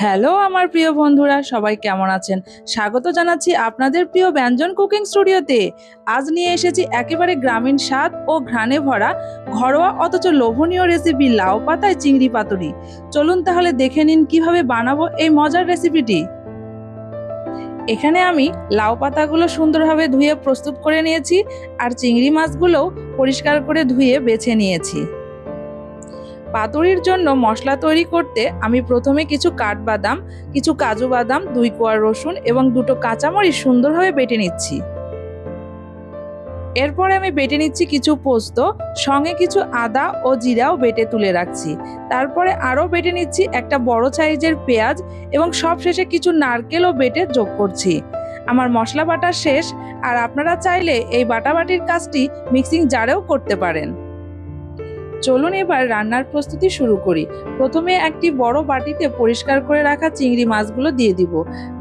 Hello আমার প্রিয় বন্ধুরা, সবাই কেমন আছেন? স্বাগত জানাচ্ছি আপনাদের প্রিয় ব্যঞ্জন কুকিং স্টুডিওতে। আজ নিয়ে এসেছি একেবারে গ্রামীণ স্বাদ ও ঘ্রাণে ভরা, ঘরোয়া অথচ লোভনীয় রেসিপি লাউ পাতায় চিংড়ি পাতুরি। চলুন তাহলে দেখে নিন কীভাবে বানাবো এই মজার রেসিপিটি এখানে আমি লাউ পাতাগুলো সুন্দরভাবে ধুয়ে প্রস্তুত করে নিয়েছি, আর চিংড়ি মাছগুলোও পরিষ্কার করে ধুয়ে বেছে নিয়েছি। পাতুরির জন্য মশলা তৈরি করতে আমি প্রথমে কিছু কাঠবাদাম, কিছু কাজু বাদাম, দুই কোয়া রসুন এবং দুটো কাঁচামরিচ সুন্দরভাবে বেটে নিচ্ছি। এরপরে আমি বেটে নিচ্ছি কিছু পোস্ত, সঙ্গে কিছু আদা ও জিরাও বেটে তুলে রাখছি। তারপরে আরও বেটে নিচ্ছি একটা বড় সাইজের পেঁয়াজ এবং সব শেষে কিছু নারকেলও বেটে যোগ করছি। আমার মশলা বাটা শেষ, আর আপনারা চাইলে এই বাটাবাটির কাজটি মিক্সিং জারেও করতে পারেন। চলুন এবার রান্নার প্রস্তুতি শুরু করি। প্রথমে একটি বড় বাটিতে পরিষ্কার করে রাখা চিংড়ি মাছগুলো দিয়ে দিব।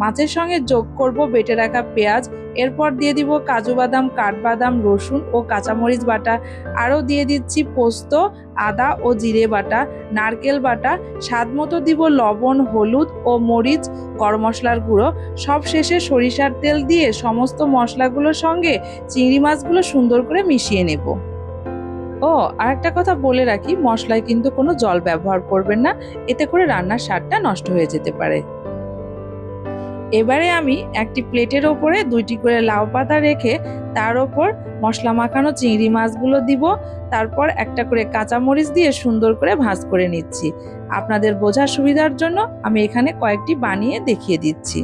মাছের সঙ্গে যোগ করব বেটে রাখা পেঁয়াজ, এরপর দিয়ে দিব কাজু বাদাম, কাঠবাদাম, রসুন ও কাঁচামরিচ বাটা। আরও দিয়ে দিচ্ছি পোস্ত, আদা ও জিরে বাটা, নারকেল বাটা। স্বাদ মতো দিব লবণ, হলুদ ও মরিচ, গরম মশলার গুঁড়ো। সব শেষে সরিষার তেল দিয়ে সমস্ত মশলাগুলোর সঙ্গে চিংড়ি মাছগুলো সুন্দর করে মিশিয়ে নেব। ও আর একটা কথা বলে রাখি, মশলায় কিন্তু কোনো জল ব্যবহার করবেন না, এতে করে রান্নার স্বাদটা নষ্ট হয়ে যেতে পারে। এবারে আমি একটি প্লেটের ওপরে দুইটি করে লাউ পাতা রেখে তার ওপর মশলা মাখানো চিংড়ি মাছগুলো দিব, তারপর একটা করে কাঁচামরিচ দিয়ে সুন্দর করে ভাঁজ করে নিচ্ছি। আপনাদের বোঝার সুবিধার জন্য আমি এখানে কয়েকটি বানিয়ে দেখিয়ে দিচ্ছি।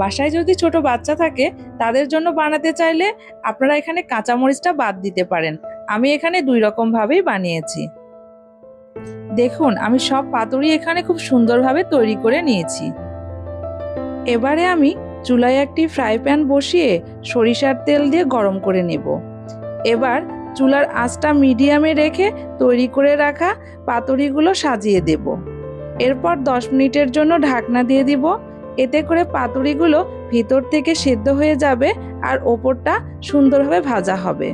বাসায় যদি ছোট বাচ্চা থাকে, তাদের জন্য বানাতে চাইলে আপনারা এখানে কাঁচামরিচটা বাদ দিতে পারেন। আমি এখানে দুই রকম ভাবেই বানিয়েছি। দেখুন, আমি সব পাতুরি এখানে খুব সুন্দরভাবে তৈরি করে নিয়েছি। এবারে আমি চুলায় একটি ফ্রাই প্যান বসিয়ে সরিষার তেল দিয়ে গরম করে নেব। এবার চুলার আঁচটা মিডিয়ামে রেখে তৈরি করে রাখা পাতুরিগুলো সাজিয়ে দেব। এরপর দশ মিনিটের জন্য ঢাকনা দিয়ে দিব। এতে করে পাতুরিগুলো ভিতর থেকে সেদ্ধ হয়ে যাবে আর ওপরটা সুন্দরভাবে ভাজা হবে।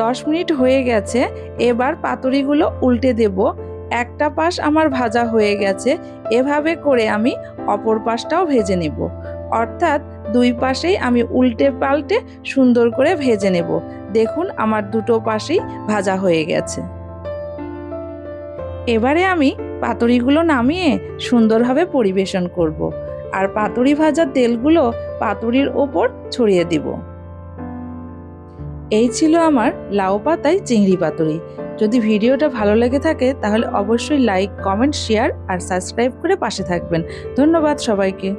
দশ মিনিট হয়ে গেছে, এবার পাতুরিগুলো উল্টে দেব। একটা পাশ আমার ভাজা হয়ে গেছে, এভাবে করে আমি অপর পাশটাও ভেজে নেব। অর্থাৎ দুই পাশেই আমি উল্টে পাল্টে সুন্দর করে ভেজে নেব। দেখুন আমার দুটো পাশেই ভাজা হয়ে গেছে। এবারে আমি পাতুরিগুলো নামিয়ে সুন্দরভাবে পরিবেশন করব। আর পাতুরি ভাজা তেলগুলো পাতুরির ওপর ছড়িয়ে দিব। এই ছিল আমার লাউ পাতায় চিংড়ি পাতুরি। যদি ভিডিওটা ভালো লেগে থাকে, তাহলে অবশ্যই লাইক কমেন্ট শেয়ার আর সাবস্ক্রাইব করে পাশে থাকবেন। ধন্যবাদ সবাইকে।